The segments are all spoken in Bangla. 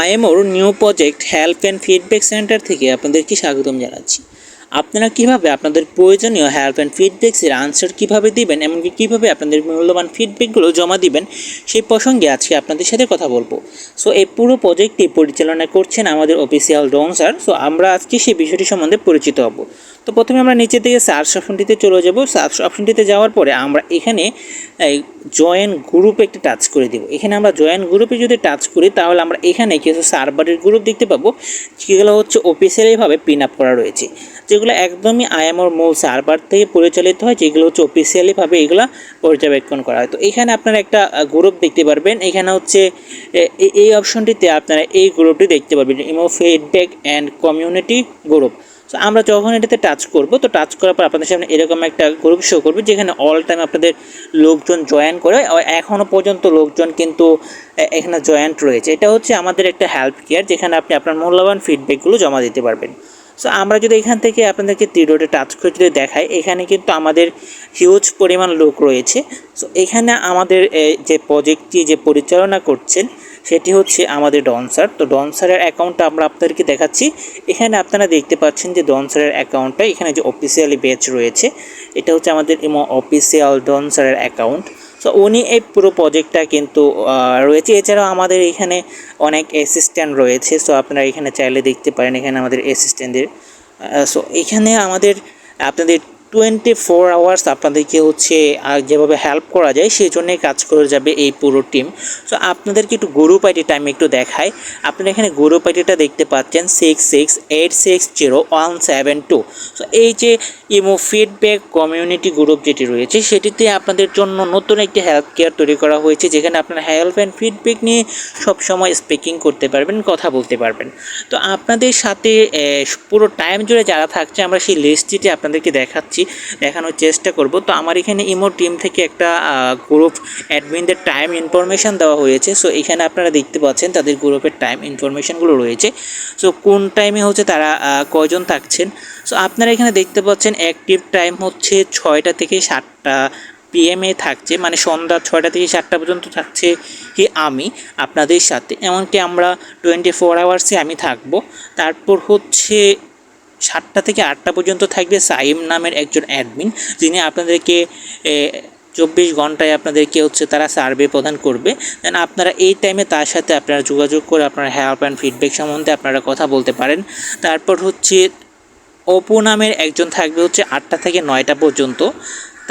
আইএমওর new project help and feedback centre থেকে আপনাদেরকে স্বাগতম জানাচ্ছি। আপনারা কীভাবে আপনাদের প্রয়োজনীয় হেল্প অ্যান্ড ফিডব্যাক্সের আনসার কীভাবে দিবেন, এমনকি কীভাবে আপনাদের মূল্যবান ফিডব্যাকগুলো জমা দিবেন, সেই প্রসঙ্গে আজকে আপনাদের সাথে কথা বলব। সো এই পুরো প্রজেক্টটি পরিচালনা করছেন আমাদের অফিসিয়াল ডন স্যার সো আমরা আজকে সেই বিষয়টি সম্বন্ধে পরিচিত হব। তো প্রথমে আমরা নিচে থেকে সার্চ অপশনটিতে চলে যাব। সার্চ অপশনটিতে যাওয়ার পরে আমরা এখানে জয়েন গ্রুপ একটি টাচ করে দেব। এখানে আমরা জয়েন গ্রুপে যদি টাচ করি, তাহলে আমরা এখানে কিছু সার্ভারের গ্রুপ দেখতে পাবো, যেগুলো হচ্ছে অফিসিয়ালিভাবে পিন আপ করা রয়েছে। যেগুলো একদমই আইএমওর মূল সার্ভার থেকে পরিচালিত হয়, যেগুলো হচ্ছে অফিসিয়ালিভাবে এগুলো পর্যবেক্ষণ করা হয়। তো এখানে আপনারা একটা গ্রুপ দেখতে পারবেন। এখানে হচ্ছে এই অপশনটিতে আপনারা এই গ্রুপটি দেখতে পারবেন imo feedback and community group তো আমরা যখন এটাতে টাচ করব, তো টাচ করার পর আপনাদের সামনে এরকম একটা গ্রুপ শো করবে, যেখানে অল টাইম আপনাদের লোকজন জয়েন করে এখনও পর্যন্ত লোকজন কিন্তু এখানে জয়েন্ট রয়েছে। এটা হচ্ছে আমাদের একটা হেল্প কেয়ার যেখানে আপনি আপনার মূল্যবান ফিডব্যাকগুলো জমা দিতে পারবেন। সো আমরা যদি এখান থেকে আপনাদেরকে তীরোটে টাচ করে যদি দেখাই, এখানে কিন্তু আমাদের হিউজ পরিমাণ লোক রয়েছে। সো এখানে আমাদের যে প্রজেক্টটি যে পরিচালনা করছেন সেটি হচ্ছে আমাদের ডনসার তো ডনসারের অ্যাকাউন্টটা আমরা আপনাদেরকে দেখাচ্ছি। এখানে আপনারা দেখতে পাচ্ছেন যে ডনসারের অ্যাকাউন্টটা, এখানে যে অফিসিয়ালি ব্যাচ রয়েছে, এটা হচ্ছে আমাদের ইমো অফিসিয়াল ডনসারের অ্যাকাউন্ট। সো উনি এই পুরো প্রজেক্টটা কিন্তু রয়েছে। এছাড়াও আমাদের এখানে অনেক অ্যাসিস্ট্যান্ট রয়েছে। সো আপনারা এখানে চাইলে দেখতে পারেন এখানে আমাদের অ্যাসিস্ট্যান্টদের সো এখানে আমাদের আপনাদের টোয়েন্টি ফোর আওয়ার্স আপনাদেরকে হচ্ছে যেভাবে হেল্প করা যায় সেই জন্যই কাজ করে যাবে এই পুরো টিম সো আপনাদেরকে একটু গ্রুপ আইডি টাইম একটু দেখায় আপনারা এখানে গ্রুপ পাইটিটা দেখতে পাচ্ছেন six six eight six zero one seven two so এই যে ইমো ফিডব্যাক কমিউনিটি গ্রুপ যেটি রয়েছে, সেটিতে আপনাদের জন্য নতুন একটি হেল্প কেয়ার তৈরি করা হয়েছে, যেখানে আপনারা হেল্প অ্যান্ড ফিডব্যাক নিয়ে সবসময় স্পিকিং করতে পারবেন, কথা বলতে পারবেন। তো, আপনাদের সাথে পুরো টাইম জুড়ে যারা থাকছে, আমরা সেই লিস্টটিতে আপনাদেরকে দেখাচ্ছি। দেখানোর চেষ্টা করব। তো আমার এখানে ইমো টিম থেকে একটা গ্রুপ অ্যাডমিনদের টাইম ইনফরমেশান দেওয়া হয়েছে। সো এখানে আপনারা দেখতে পাচ্ছেন তাদের গ্রুপের টাইম ইনফরমেশানগুলো রয়েছে। সো কোন টাইমে হচ্ছে তারা কয়জন থাকছেন? সো আপনারা এখানে দেখতে পাচ্ছেন অ্যাক্টিভ টাইম হচ্ছে ছয়টা থেকে সাতটা পিএমএ থাকছে। মানে সন্ধ্যা ছয়টা থেকে সাতটা পর্যন্ত থাকছে কি আমি আপনাদের সাথে। এমনকি আমরা টোয়েন্টি ফোর আওয়ার্সে আমি থাকব। তারপর হচ্ছে সাতটা থেকে আটটা পর্যন্ত থাকবে সাইম নামের একজন অ্যাডমিন যিনি আপনাদেরকে চব্বিশ ঘন্টায় আপনাদেরকে হচ্ছে তারা সার্ভে প্রদান করবে। দেন আপনারা এই টাইমে তার সাথে আপনারা যোগাযোগ করে আপনারা হেল্প অ্যান্ড ফিডব্যাক সম্বন্ধে আপনারা কথা বলতে পারেন। তারপর হচ্ছে অপু নামের একজন থাকবে হচ্ছে আটটা থেকে নয়টা পর্যন্ত।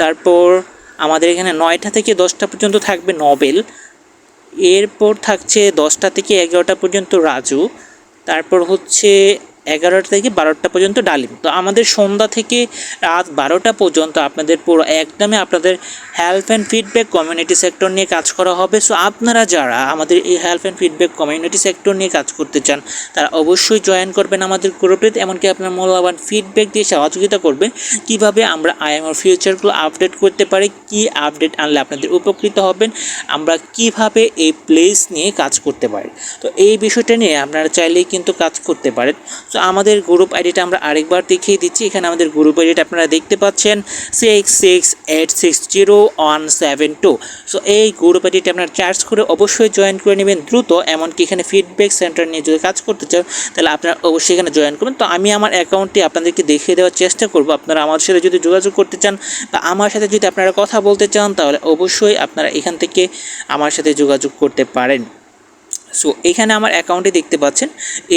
তারপর আমাদের এখানে নয়টা থেকে দশটা পর্যন্ত থাকবে নবেল এরপর থাকছে দশটা থেকে এগারোটা পর্যন্ত রাজু। তারপর হচ্ছে এগারোটা থেকে বারোটা পর্যন্ত ডালিম। তো আমাদের সন্ধ্যা থেকে রাত বারোটা পর্যন্ত আপনাদের পুরো একদমই আপনাদের help and feedback community sector নিয়ে কাজ করা হবে। সো আপনারা যারা আমাদের এই help and feedback community sector নিয়ে কাজ করতে চান, তারা অবশ্যই জয়েন করবেন আমাদের গ্রুপে এমনকি আপনার মূল্যবান ফিডব্যাক দিয়ে সহযোগিতা করবেন, কীভাবে আমরা আইএমআর ফিউচারগুলো আপডেট করতে পারি, কি আপডেট আনলে আপনাদের উপকৃত হবেন, আমরা কীভাবে এই প্লেস নিয়ে কাজ করতে পারি। তো এই বিষয়টা নিয়ে আপনারা চাইলেই কিন্তু কাজ করতে পারেন। তো আমাদের গ্রুপ আইডিটা আমরা আরেকবার দেখিয়ে দিচ্ছি। এখানে আমাদের গ্রুপ আইডিটা আপনারা দেখতে পাচ্ছেন। Six six eight six zero one seven two so এই গ্রুপ আইডিটা আপনারা চার্জ করে অবশ্যই জয়েন করে নেবেন দ্রুত, এমনকি এখানে ফিডব্যাক সেন্টার নিয়ে যদি কাজ করতে চান, তাহলে আপনারা অবশ্যই এখানে জয়েন করবেন। তো আমি আমার অ্যাকাউন্টটি আপনাদেরকে দেখিয়ে দেওয়ার চেষ্টা করব। আপনারা আমার সাথে যদি যোগাযোগ করতে চান বা আমার সাথে যদি আপনারা কথা বলতে চান, তাহলে অবশ্যই আপনারা এখান থেকে আমার সাথে যোগাযোগ করতে পারেন। সো এখানে আমার অ্যাকাউন্টে দেখতে পাচ্ছেন।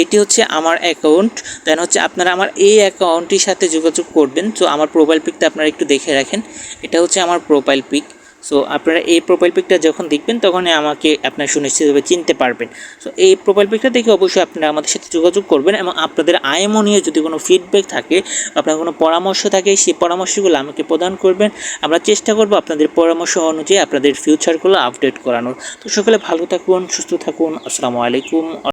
এটি হচ্ছে আমার অ্যাকাউন্ট দেন হচ্ছে আপনারা আমার এই অ্যাকাউন্টটির সাথে যোগাযোগ করবেন। সো আমার প্রোফাইল পিকটা আপনারা একটু দেখে রাখেন। এটা হচ্ছে আমার প্রোফাইল পিক সো আপনারা এই প্রোফাইল পিকটা যখন দেখবেন, তখনই আমাকে আপনারা সুনিশ্চিতভাবে চিনতে পারবেন। সো এই প্রোফাইল পিকটা দেখে অবশ্যই আপনারা আমাদের সাথে যোগাযোগ করবেন এবং আপনাদের আইএমও নিয়ে যদি কোনো ফিডব্যাক থাকে, আপনার কোনো পরামর্শ থাকে, সেই পরামর্শগুলো আমাকে প্রদান করবেন। আমরা চেষ্টা করব আপনাদের পরামর্শ অনুযায়ী আপনাদের ফিউচারগুলো আপডেট করানোর। তো সকলে ভালো থাকুন, সুস্থ থাকুন। আসসালামু আলাইকুম।